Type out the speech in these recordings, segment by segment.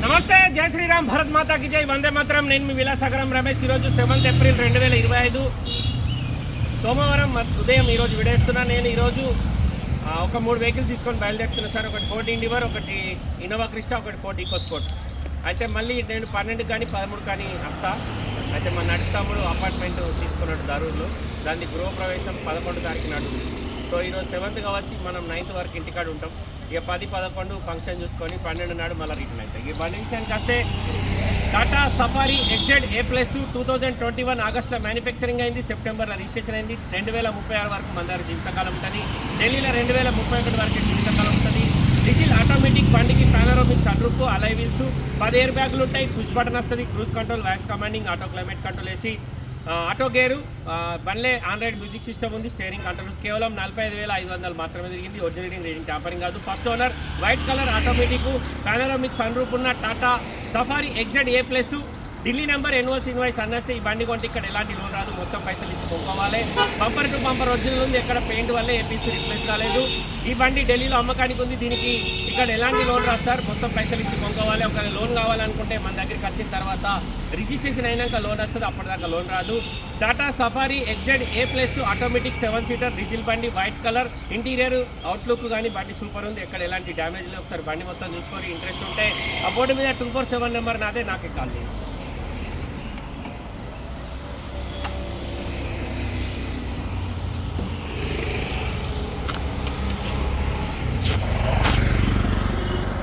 నమస్తే జై శ్రీరామ్ భరత్ మాతాకి జై వందే మాత్రం. నేను మీ విలాసాగరం రమేష్. ఈరోజు సెవెంత్ ఏప్రిల్ రెండు వేల ఇరవై ఐదు. సోమవారం మ- ఉదయం ఈరోజు విడేస్తున్నా. నేను ఈరోజు ఒక మూడు వెహికల్ తీసుకొని బయలుదేరుతున్నా సార్. ఒకటి ఫోర్ట్ ఇండివర్ ఒకటి ఇన్నోవా క్రిస్టా ఒకటి ఫోర్ట్ ఈకో స్పోర్ట్. అయితే మళ్ళీ నేను పన్నెండు కానీ పదమూడు కానీ వస్తా. అయితే మా నడి తమ్ముడు అపార్ట్మెంట్ తీసుకున్నాడు దారులు. దాన్ని గృహప్రవేశం పదకొండు తారీఖు నాడు. సో ఈరోజు సెవెంత్ కావచ్చు మనం నైన్త్ వరకు ఇంటికాడ ఉంటాం. ఇక పది పదకొండు ఫంక్షన్ చూసుకొని పన్నెండు నాడు మళ్ళీ రిటర్న్ అవుతాయి ఈ బండి విషయానికి వస్తే Tata Safari XZ A plus two thousand twenty one ఆగస్ట్లో మ్యానుఫ్యాక్చరింగ్ అయింది సెప్టెంబర్లో రిజిస్ట్రేషన్ అయింది. రెండు వేల ముప్పై ఆరు వరకు మన దగ్గర జీవితకాలం ఉంటుంది. ఢిల్లీలో రెండు వేల ముప్పై ఒకటి వరకు జీవితకాలం ఉంటుంది. డిజిల్ ఆటోమేటిక్ బండికి panoramic sun roof alloy wheels పది ఎయిర్ బ్యాగులు ఉంటాయి. పుష్ బటన్ వస్తుంది cruise control voice commanding auto climate control వేసి ఆటో గేరు బన్లే ఆండ్రాయిడ్ మ్యూజిక్ సిస్టమ్ ఉంది స్టేరింగ్ కంట్రోల్స్ కేవలం నలభై ఐదు వేల ఐదు వందలు మాత్రమే తిరిగింది ఒరిజినేటింగ్ రీడింగ్ ట్యాంపరింగ్ కాదు. First owner white colour automatic panoramic sun roof ఉన్న Tata Safari XZ A plus Delhi number NOC invoice అన్నస్తే ఈ బండి కొంటే ఇక్కడ ఎలాంటి లోన్ రాదు మొత్తం పైసలు ఇచ్చి కొనుక్కోవాలి. బంపర్ టు బంపర్ ఒరిజినల్ ఉంది ఎక్కడ పెయింట్ వల్ల ఏపీసీ రిప్లేస్ కాలేదు. ఈ బండి ఢిల్లీలో అమ్మకానికి ఉంది దీనికి ఇక్కడ ఎలాంటి లోన్ రాదు సార్ మొత్తం పైసలు ఇచ్చి కొనుక్కోవాలి. ఒకవేళ లోన్ కావాలనుకుంటే మన దగ్గరికి వచ్చిన తర్వాత రిజిస్ట్రేషన్ అయినాక లోన్ వస్తుంది అప్పటిదాకా లోన్ రాదు. Tata Safari XZ A plus automatic seven seater diesel బండి వైట్ కలర్ ఇంటీరియర్ అవుట్లుక్ కానీ బండి సూపర్ ఉంది ఎక్కడ ఎలాంటి డ్యామేజ్ లేదు. ఒకసారి బండి మొత్తం చూసుకొని ఇంట్రెస్ట్ ఉంటే ఆ బోర్డు మీద టూ ఫోర్ సెవెన్ నెంబర్ నాదే నాకు కాల్ చేయండి.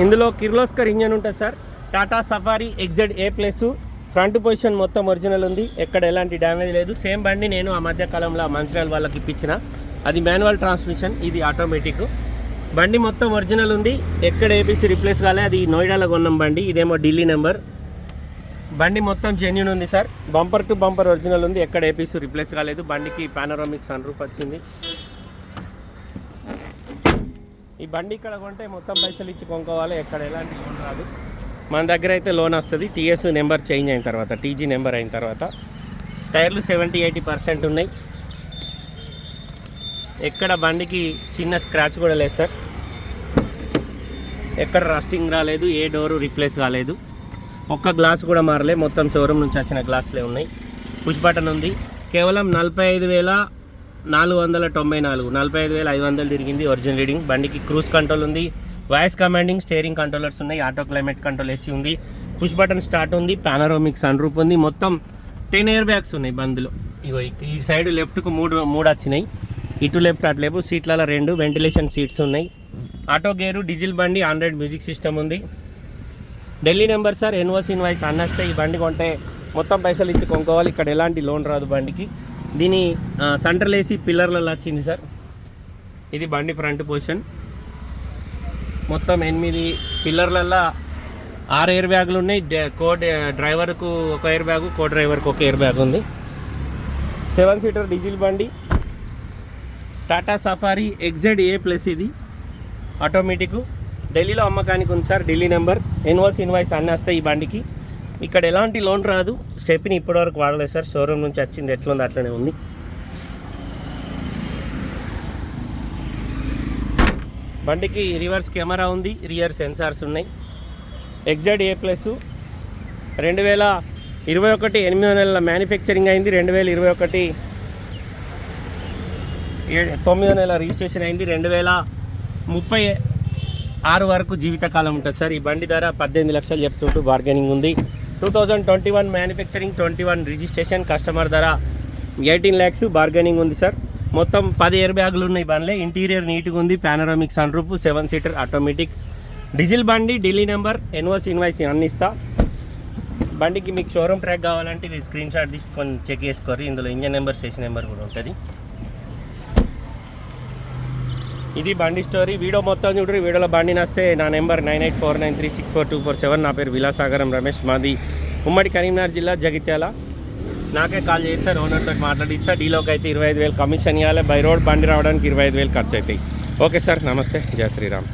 ఇందులో కిర్లోస్కర్ ఇంజన్ ఉంటుంది sir. Tata Safari XZ A plus. Front position మొత్తం ఒరిజినల్ ఉంది. ఎక్కడ ఎలాంటి డ్యామేజ్ లేదు. సేమ్ బండి నేను ఆ మధ్యకాలంలో మంచిర్యాల వాళ్ళకి ఇప్పించిన. అది మాన్యువల్ ట్రాన్స్మిషన్ ఇది ఆటోమేటిక్. బండి మొత్తం ఒరిజినల్ ఉంది. ఎక్కడ ఏపీసీ రిప్లేస్ కాలే అది నోయిడాలో కొన్నాం బండి. ఇదేమో ఢిల్లీ నెంబర్. బండి మొత్తం జెన్యున్ ఉంది sir. Bumper to bumper original ఉంది. ఎక్కడ ఏపీసీ రిప్లేస్ కాలేదు. బండికి పానరామిక్ సన్ రూఫ్ వచ్చింది. ఈ బండి ఇక్కడ కొంటే మొత్తం పైసలు ఇచ్చి కొనుక్కోవాలి ఎక్కడ ఎలాంటి లోన్ రాదు. మన దగ్గర అయితే లోన్ వస్తుంది. టీఎస్ నెంబర్ చేంజ్ అయిన తర్వాత టీజీ నెంబర్ అయిన తర్వాత. టైర్లు సెవెంటీ ఎయిటీ పర్సెంట్ ఉన్నాయి. ఎక్కడ బండికి చిన్న స్క్రాచ్ కూడా లేదు సార్. ఎక్కడ రస్టింగ్ రాలేదు ఏ డోరు రిప్లేస్ కాలేదు. ఒక్క గ్లాస్ కూడా మారలే. మొత్తం షోరూమ్ నుంచి వచ్చిన గ్లాసులే ఉన్నాయి. పుష్ బటన్ ఉంది. కేవలం నలభై ఐదు వేల నాలుగు వందల తొంభై నాలుగు నలభై ఐదు వేల ఐదు వందలు తిరిగింది ఒరిజినల్ రీడింగ్. బండికి క్రూజ్ కంట్రోల్ ఉంది వాయిస్ కమాండింగ్ స్టేరింగ్ కంట్రోలర్స్ ఉన్నాయి ఆటో క్లైమేట్ కంట్రోల్ ఏసీ ఉంది పుష్ బటన్ స్టార్ట్ ఉంది పానరోమిక్ సన్ రూప్ ఉంది మొత్తం టెన్ ఇయర్ బ్యాగ్స్ ఉన్నాయి బందులో. ఇగో ఈ- సైడ్ లెఫ్ట్కు మూడు మూడు వచ్చినాయి. ఇటు లెఫ్ట్ అట్లేపు సీట్లలో రెండు వెంటిలేషన్ సీట్స్ ఉన్నాయి. ఆటో గేరు డీజిల్ బండి ఆండ్రాయిడ్ మ్యూజిక్ సిస్టమ్ ఉంది. Delhi number sir NOC invoice అన్నస్తే ఈ బండి కొంటే మొత్తం పైసలు ఇచ్చి కొనుక్కోవాలి. ఇక్కడ ఎలాంటి లోన్ రాదు బండికి. దీని సెంటర్లు సెంట్రల్ ఏసీ పిల్లర్లలో వచ్చింది సార్. ఇది బండి ఫ్రంట్ పొజిషన్ మొత్తం ఎనిమిది పిల్లర్లల్లో ఆరు ఎయిర్ బ్యాగులు ఉన్నాయి. కో డ్రైవర్కు ఒక ఎయిర్ బ్యాగు కో డ్రైవర్కు ఒక ఎయిర్ బ్యాగ్ ఉంది. సెవెన్ సీటర్ డీజిల్ బండి. Tata Safari XZ A plus ఇది. ఆటోమేటిక్. ఢిల్లీలో అమ్మకానికి ఉంది sir Delhi number. Invoice invoice అన్నీ వస్తాయి ఈ బండికి. ఇక్కడ ఎలాంటి లోన్ రాదు. స్టెప్ని ఇప్పటివరకు వాడలేదు సార్. షోరూమ్ నుంచి వచ్చింది. ఎట్లుంది అట్లనే ఉంది. బండికి రివర్స్ కెమెరా ఉంది. రియర్ సెన్సార్స్ ఉన్నాయి. XZ A plus. రెండు వేల ఇరవై ఒకటి ఎనిమిదో నెలల మ్యానుఫ్యాక్చరింగ్ అయింది. రెండు వేల ఇరవై ఒకటి ఏడు తొమ్మిదో నెల రిజిస్ట్రేషన్ అయింది. రెండు వేల ముప్పై ఆరు వరకు జీవితకాలం ఉంటుంది సార్. ఈ బండి ధర పద్దెనిమిది లక్షలు చెప్తుంటూ బార్గెనింగ్ ఉంది. Two thousand twenty one manufacturing twenty one registration customer ధర ఎయిటీన్ ల్యాక్స్ బార్గెనింగ్ ఉంది సార్ మొత్తం పది ఎయిర్ బ్యాగులు ఉన్నాయి బండ్లే. ఇంటీరియర్ నీట్గా ఉంది panoramic sun roof seven seater automatic diesel బండి ఢిల్లీ నెంబర్ ఎన్ఓస్ ఇన్వాయిస్ అన్ని ఇస్తా. బండికి మీకు షోరూమ్ ట్రాక్ కావాలంటే ఇది స్క్రీన్ షాట్ తీసుకొని చెక్ చేసుకోరు ఇందులో ఇంజన్ నెంబర్ స్టేషన్ నెంబర్ కూడా ఉంటుంది. ఇది బండి స్టోరీ. వీడియో మొత్తం చూడరు వీడియోలో బండి నస్తే. నా number nine eight four nine three six four two four seven. నా పేరు విలాసాగరం రమేష్. మాది ఉమ్మడి కరీంనగర్ జిల్లా జగిత్యాల. నాకే కాల్ చేస్తారు ఓనర్తో మాట్లాడిస్తా. డీలోకి అయితే ఇరవై ఐదు వేలు కమిషన్ ఇవ్వాలి బై రోడ్ బండి రావడానికి ఇరవై ఐదు వేలు ఖర్చు అవుతాయి. ఓకే సార్ నమస్తే. జయ శ్రీరామ్.